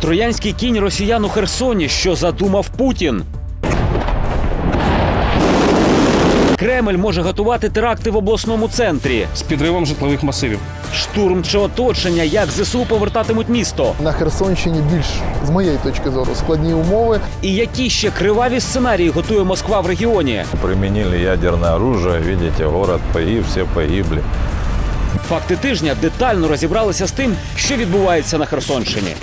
Троянський кінь росіян у Херсоні, що задумав Путін. Кремль може готувати теракти в обласному центрі. з підривом житлових масивів. Штурм чи оточення, як ЗСУ повертатимуть місто. На Херсонщині більш, з моєї точки зору, складні умови. І які ще криваві сценарії готує Москва в регіоні. Применили ядерное оружие, видите, город погиб, все погибли. Факти тижня детально розібралися з тим, що відбувається на Херсонщині.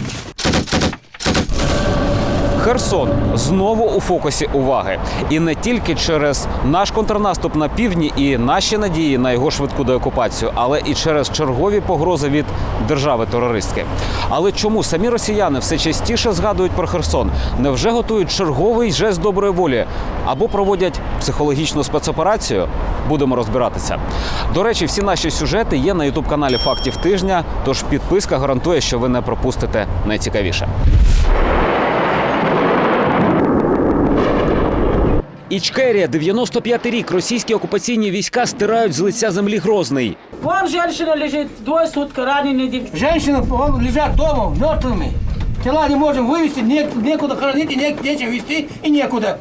Херсон знову у фокусі уваги, і не тільки через наш контрнаступ на півдні і наші надії на його швидку деокупацію, але і через чергові погрози від держави-терористки. Але чому самі росіяни все частіше згадують про Херсон? Невже готують черговий жест доброї волі або проводять психологічну спецоперацію? Будемо розбиратися. До речі, всі наші сюжети є на ютуб каналі Фактів тижня. Тож підписка гарантує, що ви не пропустите найцікавіше. Ічкерія, 95-й рік. Російські окупаційні війська стирають з лиця землі Грозний. Вон женщина лежит, двое суток раненые девчонки. Женщины вон, лежат дома мертвыми. Тела не можем вывести, не- некуда хоронить, и не, нечем вести и некуда.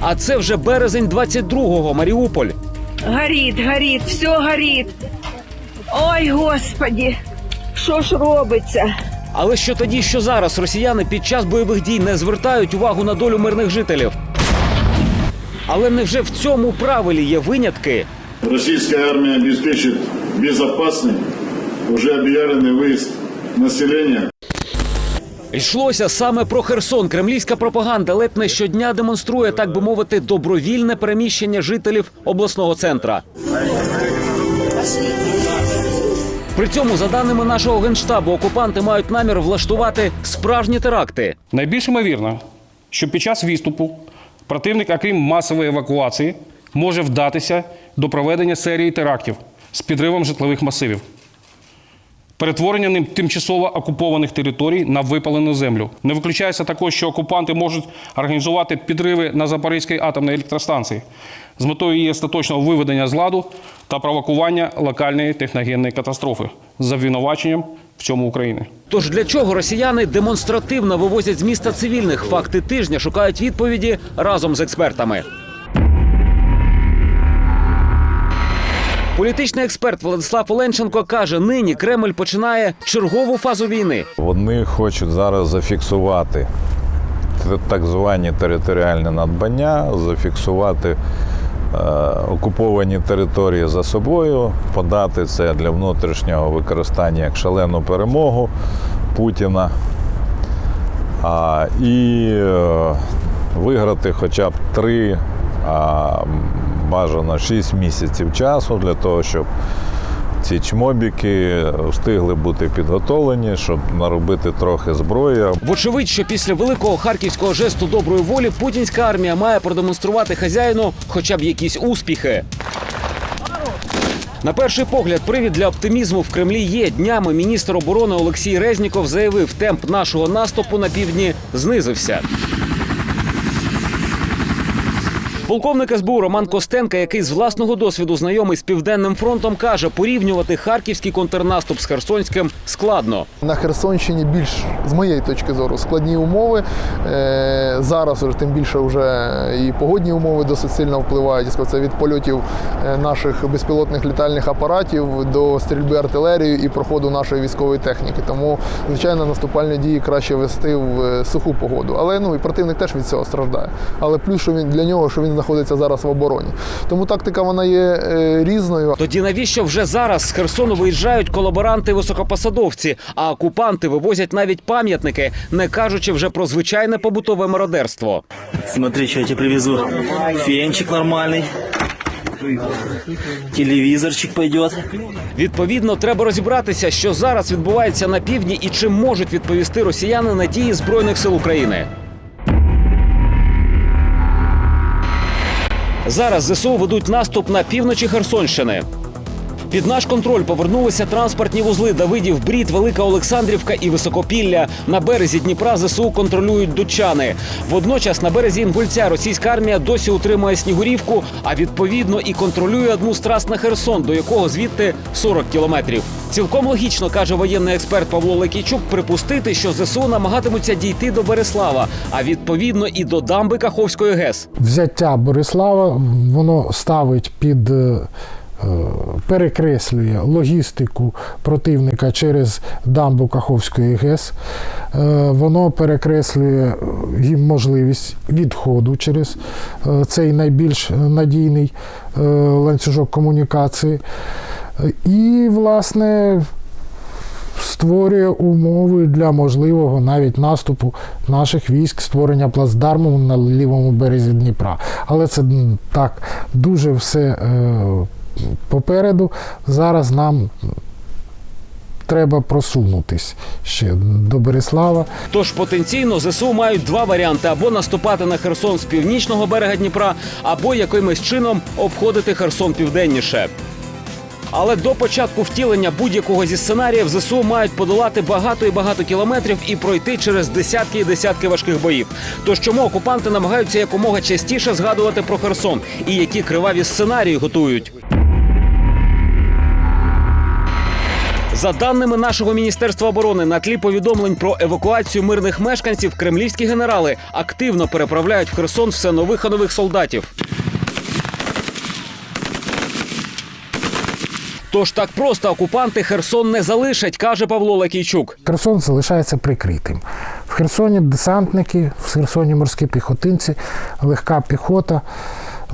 А це вже березень 22-го, Маріуполь. Горить, горить, все горить. Ой, господі, що ж робиться? Але що тоді, що зараз росіяни під час бойових дій не звертають увагу на долю мирних жителів? Але невже в цьому правилі є винятки? Российская армия обеспечит безопасный, уже объявленный выезд населения Йшлося саме про Херсон. Кремлівська пропаганда ледь не щодня демонструє, так би мовити, добровільне переміщення жителів обласного центра. При цьому, за даними нашого генштабу, окупанти мають намір влаштувати справжні теракти. Найбільш ймовірно, що під час відступу противник, окрім масової евакуації, може вдатися до проведення серії терактів з підривом житлових масивів, перетворення ним тимчасово окупованих територій на випалену землю. Не виключається також, що окупанти можуть організувати підриви на Запорізькій атомній електростанції з метою її остаточного виведення з ладу та провокування локальної техногенної катастрофи з обвинуваченням в цьому України. Тож для чого росіяни демонстративно вивозять з міста цивільних? Факти тижня шукають відповіді разом з експертами. Політичний експерт Владислав Оленченко каже: нині Кремль починає чергову фазу війни. Вони хочуть зараз зафіксувати так звані територіальні надбання, зафіксувати е, окуповані території за собою, подати це для внутрішнього використання як шалену перемогу Путіна. А, і е, виграти хоча б три, а бажано 6 місяців часу для того, щоб ці чмобіки встигли бути підготовлені, щоб наробити трохи зброї. Вочевидь, що після великого харківського жесту доброї волі путінська армія має продемонструвати хазяїну хоча б якісь успіхи. На перший погляд, привід для оптимізму в Кремлі є. Днями міністр оборони Олексій Резніков заявив, темп нашого наступу на півдні знизився. Полковник СБУ Роман Костенка, який з власного досвіду знайомий з південним фронтом, каже, порівнювати харківський контрнаступ з херсонським складно. На Херсонщині більш, з моєї точки зору, складні умови. Е, Зараз тим більше вже і погодні умови досить сильно впливають. Це від польотів е, наших безпілотних літальних апаратів до стрільби артилерією і проходу нашої військової техніки. Тому, звичайно, наступальні дії краще вести в е, суху погоду. Але ну і противник теж від цього страждає. Але плюс, що він для нього, що він знаходиться зараз в обороні. Тому тактика вона є е, різною. Тоді навіщо вже зараз з Херсону виїжджають колаборанти високопосадовці, а окупанти вивозять навіть пам'ятники, не кажучи вже про звичайне побутове мародерство. Смотри, что я тебе привезу. Фенчик нормальный. Телевизорчик пойдет. Відповідно, треба розібратися, що зараз відбувається на півдні і чим можуть відповісти росіяни на дії збройних сил України. Зараз ЗСУ ведуть наступ на півночі Херсонщини. Під наш контроль повернулися транспортні вузли Давидів, Брід, Велика Олександрівка і Високопілля. На березі Дніпра ЗСУ контролюють дучани. Водночас на березі Інгульця російська армія досі утримує Снігурівку, а відповідно і контролює одну з трас на Херсон, до якого звідти 40 кілометрів. Цілком логічно каже воєнний експерт Павло Лекійчук припустити, що ЗСУ намагатимуться дійти до Береслава, а відповідно і до дамби Каховської ГЕС. взяття Борислава воно ставить під. Е, Перекреслює логістику противника через дамбу Каховської ГЕС. Е, Воно перекреслює е, їм можливість відходу через цей найбільш надійний ланцюжок комунікації. І, власне, створює умови для можливого навіть наступу наших військ, створення плацдарму на лівому березі Дніпра. Але це так дуже все попереду. Зараз нам треба просунутись ще до Береслава. Тож потенційно ЗСУ мають два варіанти: або наступати на Херсон з північного берега Дніпра, або якимось чином обходити Херсон південніше. Але до початку втілення будь-якого зі сценаріїв ЗСУ мають подолати багато і багато кілометрів і пройти через десятки і десятки важких боїв. Тож чому окупанти намагаються якомога частіше згадувати про Херсон і які криваві сценарії готують? За даними нашого міністерства оборони, на тлі повідомлень про евакуацію мирних мешканців, кремлівські генерали активно переправляють в Херсон все нових і нових солдатів. Тож так просто окупанти Херсон не залишать, каже Павло Лакійчук. Херсон залишається прикритим. В Херсоні десантники, в Херсоні морські піхотинці, легка піхота.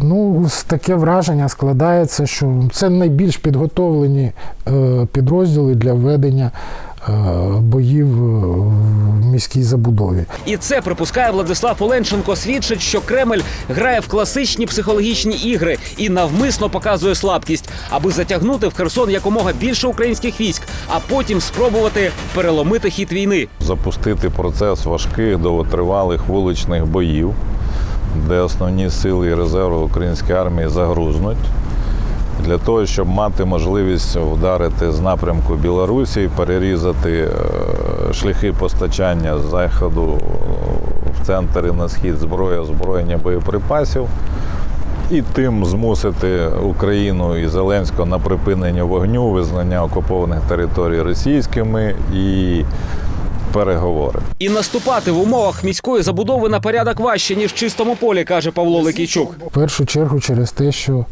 Ну, таке враження складається, що це найбільш підготовлені е, підрозділи для ведення е, боїв е, в міській забудові. І це припускає Владислав Оленченко. Свідчить, що Кремль грає в класичні психологічні ігри і навмисно показує слабкість, аби затягнути в Херсон якомога більше українських військ, а потім спробувати переломити хід війни. запустити процес важких довготривалих вуличних боїв, де основні сили і резерви української армії загрузнуть. Для того, щоб мати можливість вдарити з напрямку Білорусі, перерізати е, шляхи постачання з заходу в центр і на схід зброї, озброєння боєприпасів, і тим змусити Україну і Зеленського на припинення вогню, визнання окупованих територій російськими і переговори. І наступати в умовах міської забудови на порядок важче ніж в чистому полі, каже Павло Лекійчук. В першу чергу через те, що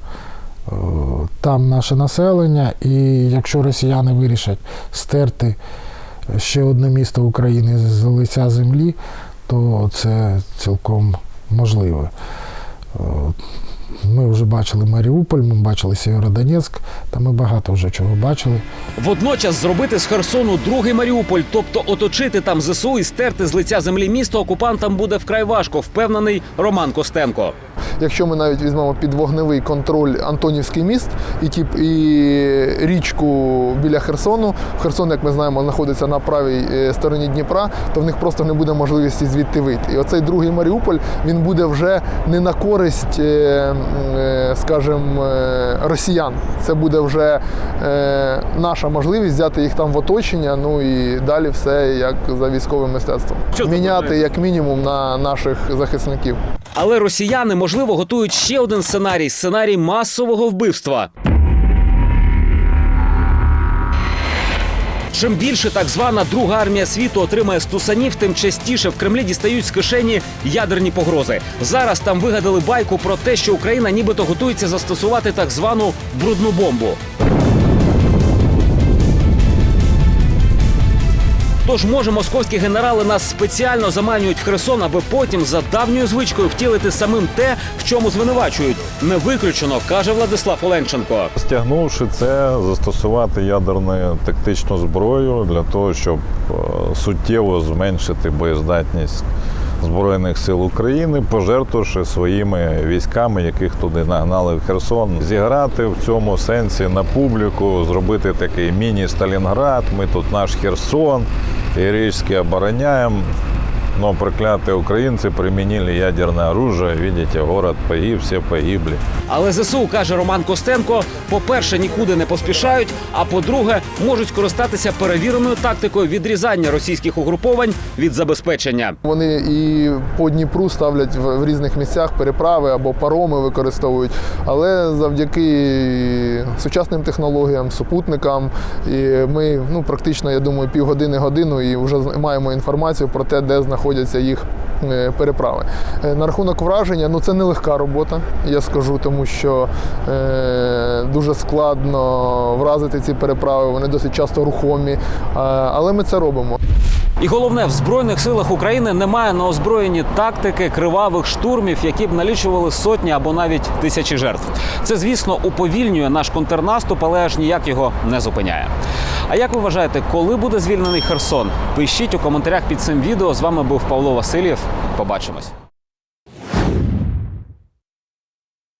е, там наше населення, і якщо росіяни вирішать стерти ще одне місто України з лиця землі, то це цілком можливо. Ми вже бачили Маріуполь, ми бачили Сєвєродонецьк, та ми багато вже чого бачили. Водночас зробити з Херсону другий Маріуполь, тобто оточити там ЗСУ і стерти з лиця землі місто окупантам буде вкрай важко, впевнений Роман Костенко. Якщо ми навіть візьмемо під вогневий контроль Антонівський міст і ті і річку біля Херсону, Херсон, як ми знаємо, знаходиться на правій е, стороні Дніпра, то в них просто не буде можливості звідти вийти. І оцей другий Маріуполь він буде вже не на користь, е, е, скажімо, росіян. Це буде вже наша можливість взяти їх там в оточення. Ну і далі все як за військовим мистецтвом. Міняти як мінімум на наших захисників. Але росіяни, можливо, готують ще один сценарій сценарій масового вбивства. Чим більше так звана друга армія світу отримає стусанів, тим частіше в Кремлі дістають з кишені ядерні погрози. Зараз там вигадали байку про те, що Україна нібито готується застосувати так звану брудну бомбу. Тож може московські генерали нас спеціально заманюють в Херсон, аби потім за давньою звичкою втілити самим те, в чому звинувачують. Не виключено, каже Владислав Оленченко. Стягнувши це, застосувати ядерну тактичну зброю для того, щоб е, суттєво зменшити боєздатність Збройних сил України, пожертвувавши своїми військами, яких туди нагнали в Херсон, зіграти в цьому сенсі на публіку, зробити такий міні-Сталінград. Ми тут наш Херсон, героически обороняем, Но проклятые украинцы применили ядерное оружие. Видите, город погиб, все погибли. Але ЗСУ каже Роман Костенко: по-перше, нікуди не поспішають. А по-друге, можуть скористатися перевіреною тактикою відрізання російських угруповань від забезпечення. Вони і по Дніпру ставлять в, різних місцях переправи або пароми використовують. Але завдяки сучасним технологіям, супутникам, і ми ну, практично, я думаю, півгодини годину і вже маємо інформацію про те, де знаходяться їх переправи. Е, На рахунок враження, ну це нелегка робота, я скажу, тому що е, дуже складно вразити ці переправи, вони досить часто рухомі. Але ми це робимо. І головне, в збройних силах України немає на озброєнні тактики кривавих штурмів, які б налічували сотні або навіть тисячі жертв. Це, звісно, уповільнює наш контрнаступ, але аж ніяк його не зупиняє. А як ви вважаєте, коли буде звільнений Херсон? Пишіть у коментарях під цим відео. З вами був Павло Васильєв. Побачимось.